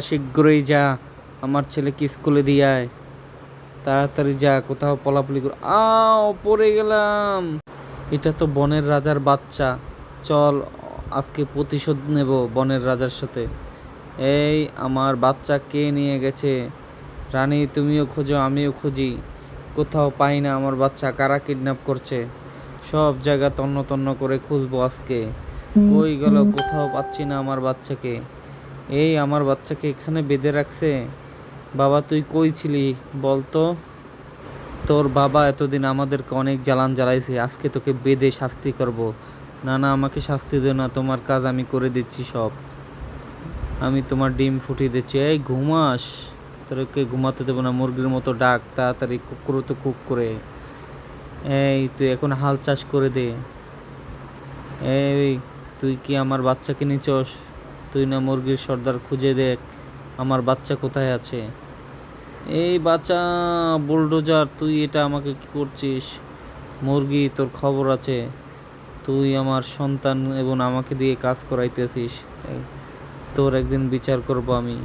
শীঘ্রই যা, আমার ছেলেকে স্কুলে দিয়ে তাড়াতাড়ি যা, কোথাও পলাপলি কর। আও পড়ে গেলাম। এটা তো বনের রাজার বাচ্চা। চল, আজকে প্রতিশোধ নেব বনের রাজার সাথে। এই, আমার বাচ্চা কে নিয়ে গেছে? রানী, তুমিও খোঁজো, আমিও খুঁজি। কোথাও পাই না, আমার বাচ্চা কারা কিডন্যাপ করছে? সব জায়গা তন্ন তন্ন করে খুঁজবো আজকে। কই গেল, কোথাও পাচ্ছি না আমার বাচ্চাকে। এই আমার বাচ্চাকে এখানে বেঁধে রাখছে। বাবা, তুই কই ছিলি? বলতো, তোর বাবা এতদিন আমাদেরকে অনেক জ্বালান জ্বালাইছে, আজকে তোকে বেঁধে শাস্তি করব। না না, আমাকে শাস্তি দিও না, তোমার কাজ আমি করে দিচ্ছি সব। আমি তোমার ডিম ফুটিয়ে দিচ্ছি। এই, ঘুমাস। তোরকে ঘুমাতে দেবো না, মুরগির মতো ডাক, তাড়াতাড়ি কুকুরও তো কুক করে। এই, তুই এখন হাল চাষ করে দে। এই, তুই কি আমার বাচ্চাকে নিচস তুই না মুরগির সর্দার খুঁজে দেখ, আমার বাচ্চা কোথায় আছে? এই বাচ্চা বুলডোজার, তুই এটা আমাকে কি করছিস? মুরগি, তোর খবর আছে। তুই আমার সন্তান এবং আমাকে দিয়ে কাজ করাইতেছিস। তোর একদিন বিচার করব আমি।